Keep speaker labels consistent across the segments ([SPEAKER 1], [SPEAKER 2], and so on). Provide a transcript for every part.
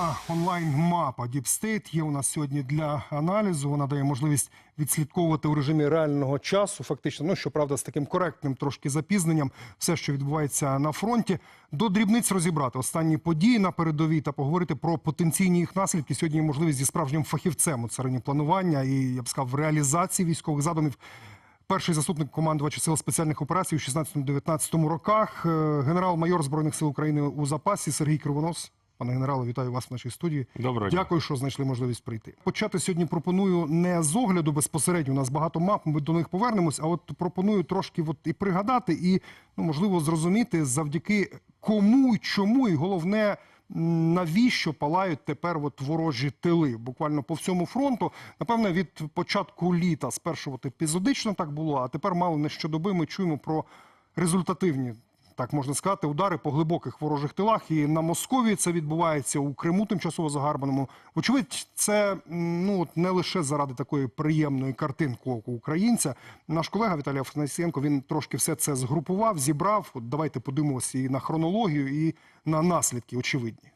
[SPEAKER 1] Інформаційна онлайн-мапа Deep є у нас сьогодні для аналізу. Вона дає можливість відслідковувати у режимі реального часу. Фактично, ну щоправда, з таким коректним трошки запізненням, все, що відбувається на фронті, до дрібниць розібрати останні події на передовій та поговорити про потенційні їх наслідки. Сьогодні є можливість зі справжнім фахівцем у царині планування і я б сказав, реалізації військових задумів. Перший заступник командувача сил спеціальних операцій у 16-19 роках, е, генерал-майор збройних сил України у запасі Сергій Кривонос. Пане генерале, вітаю вас в нашій студії.
[SPEAKER 2] Доброго.
[SPEAKER 1] Дякую, що знайшли можливість прийти. Почати сьогодні пропоную не з огляду безпосередньо. У нас багато мап, ми до них повернемось. А от пропоную трошки от і пригадати, і ну можливо зрозуміти завдяки кому і чому, і головне. Навіщо палають тепер от ворожі тили? Буквально по всьому фронту. Напевне, від початку літа спершу от епізодично так було, а тепер мало не щодоби ми чуємо про результативні, так можна сказати, удари по глибоких ворожих тилах. І на Московії це відбувається у Криму, тимчасово загарбаному. Вочевидь, це ну не лише заради такої приємної картинки оку українця. Наш колега Віталій Афанасієнко він трошки все це згрупував, зібрав. От давайте подивимося і на хронологію, і на наслідки очевидні.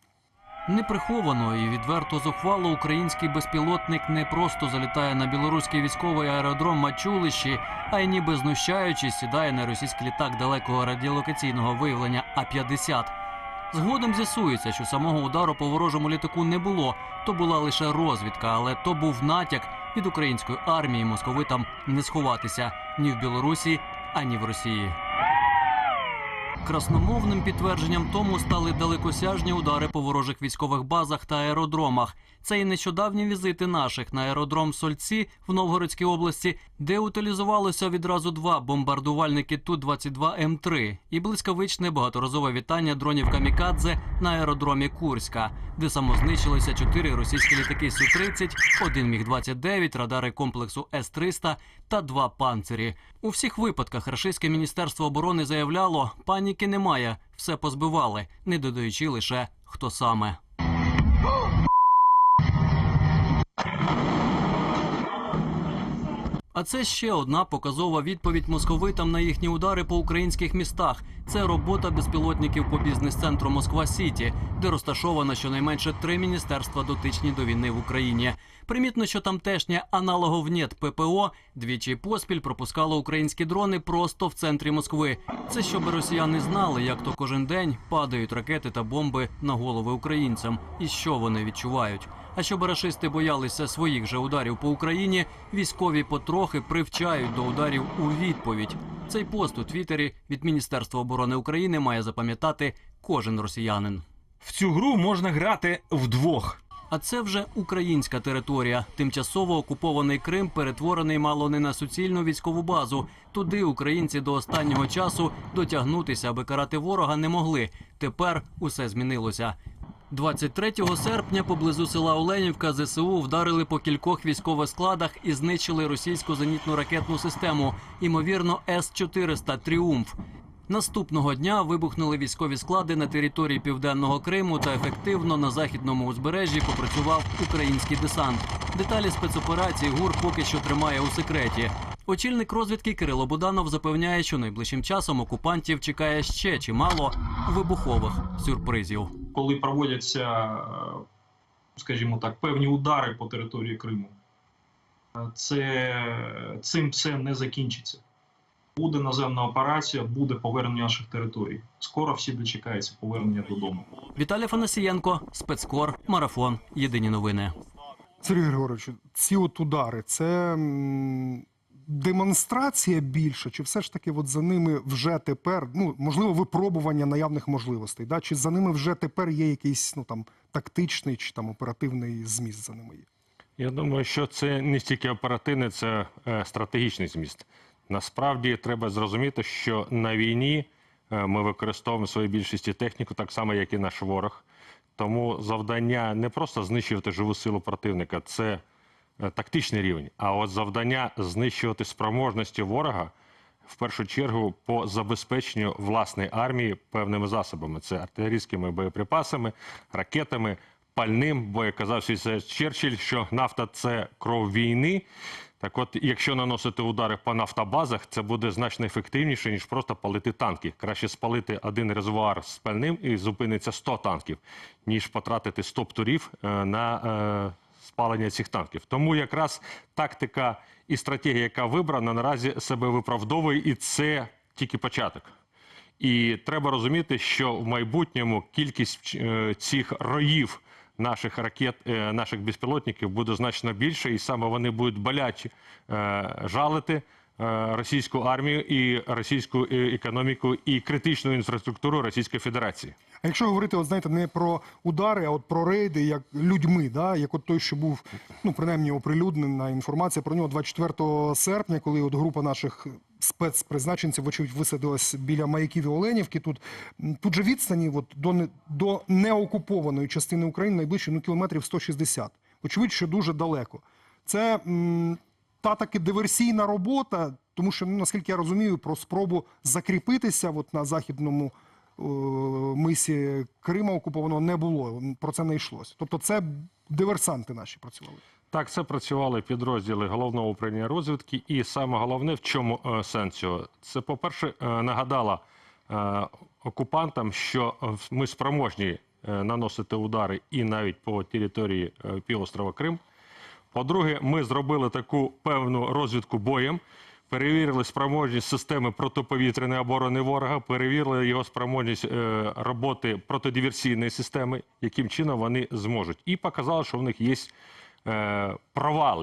[SPEAKER 3] Неприховано і відверто зухвало український безпілотник не просто залітає на білоруський військовий аеродром Мачулищі, а й ніби знущаючись сідає на російський літак далекого радіолокаційного виявлення А-50. Згодом з'ясується, що самого удару по ворожому літаку не було. То була лише розвідка, але то був натяк від української армії московитам не сховатися ні в Білорусі, ані в Росії. Красномовним підтвердженням тому стали далекосяжні удари по ворожих військових базах та аеродромах. Це і нещодавні візити наших на аеродром Сольці в Новгородській області, де утилізувалося відразу два бомбардувальники Ту-22 М3 і блискавичне багаторазове вітання дронів Камікадзе на аеродромі Курська, де самознищилися чотири російські літаки Су-30, один Міг-29, радари комплексу С-300 та два панцирі. У всіх випадках Рашистське міністерство оборони заявляло, паніки немає, все позбивали, не додаючи лише хто саме. А це ще одна показова відповідь московитам на їхні удари по українських містах. Це робота безпілотників по бізнес-центру Москва Сіті, де розташовано щонайменше три міністерства дотичні до війни в Україні. Примітно, що тамтешнє аналоговнєт ППО двічі поспіль пропускало українські дрони просто в центрі Москви. Це щоб росіяни знали, як то кожен день падають ракети та бомби на голови українцям, і що вони відчувають. А щоб рашисти боялися своїх же ударів по Україні, військові потрохи привчають до ударів у відповідь. Цей пост у Твіттері від Міністерства оборони України має запам'ятати кожен росіянин.
[SPEAKER 2] В цю гру можна грати вдвох.
[SPEAKER 3] А це вже українська територія. Тимчасово окупований Крим перетворений мало не на суцільну військову базу. Туди українці до останнього часу дотягнутися, аби карати ворога не могли. Тепер усе змінилося. 23 серпня поблизу села Оленівка ЗСУ вдарили по кількох військових складах і знищили російську зенітну ракетну систему, ймовірно, С-400 Тріумф. Наступного дня вибухнули військові склади на території південного Криму та ефективно на західному узбережжі попрацював український десант. Деталі спецоперації ГУР поки що тримає у секреті. Очільник розвідки Кирило Буданов запевняє, що найближчим часом окупантів чекає ще чимало вибухових сюрпризів.
[SPEAKER 4] Коли проводяться, е, скажімо так, певні удари по території Криму, це цим все не закінчиться. Буде наземна операція, буде повернення наших територій. Скоро всі дочекаються повернення додому.
[SPEAKER 3] Віталій Фанасієнко, спецкор, марафон. Єдині новини.
[SPEAKER 1] Сергій Григорович, ці от удари це демонстрація більше, чи все ж таки от за ними вже тепер, ну можливо, випробування наявних можливостей, да? чи за ними вже тепер є якийсь ну там тактичний чи там оперативний зміст за ними є?
[SPEAKER 2] Я думаю, що це не стільки оперативний, це е, стратегічний зміст. Насправді треба зрозуміти, що на війні е, ми використовуємо в своїй більшості техніку, так само, як і наш ворог. Тому завдання не просто знищувати живу силу противника, це тактичний рівень. А от завдання знищувати спроможності ворога в першу чергу по забезпеченню власної армії певними засобами: це артилерійськими боєприпасами, ракетами, пальним. Бо як казав свій Черчилль, що нафта це кров війни. Так от, якщо наносити удари по нафтобазах, це буде значно ефективніше, ніж просто палити танки. Краще спалити один резервуар з пальним і зупиниться 100 танків, ніж потратити 100 птурів е, на е, спалення цих танків. Тому якраз тактика і стратегія, яка вибрана, наразі себе виправдовує, і це тільки початок. І треба розуміти, що в майбутньому кількість е, цих роїв наших ракет, е, наших безпілотників буде значно більше, і саме вони будуть боляче е, жалити російську армію і російську е, економіку і критичну інфраструктуру Російської Федерації.
[SPEAKER 1] А якщо говорити, от знаєте, не про удари, а от про рейди, як людьми, да, як от той, що був, ну принаймні оприлюднена інформація про нього 24 серпня, коли от група наших спецпризначенців, вочевидь, висадилась біля маяків і Оленівки. Тут тут же відстані от, до, до неокупованої частини України найближче ну, кілометрів 160. Очевидь, що дуже далеко. Це та таки диверсійна робота, тому що, ну, наскільки я розумію, про спробу закріпитися от на західному е, мисі Крима окупованого не було. Про це не йшлося. Тобто, це диверсанти наші працювали.
[SPEAKER 2] Так, це працювали підрозділи головного управління розвідки, і саме головне в чому е, сенс цього? Це, по-перше, е, нагадала е, окупантам, що ми спроможні е, наносити удари і навіть по території е, півострова Крим. По-друге, ми зробили таку певну розвідку боєм, перевірили спроможність системи протиповітряної оборони ворога, перевірили його спроможність е, роботи протидиверсійної системи, яким чином вони зможуть. І показали, що в них є е, провали.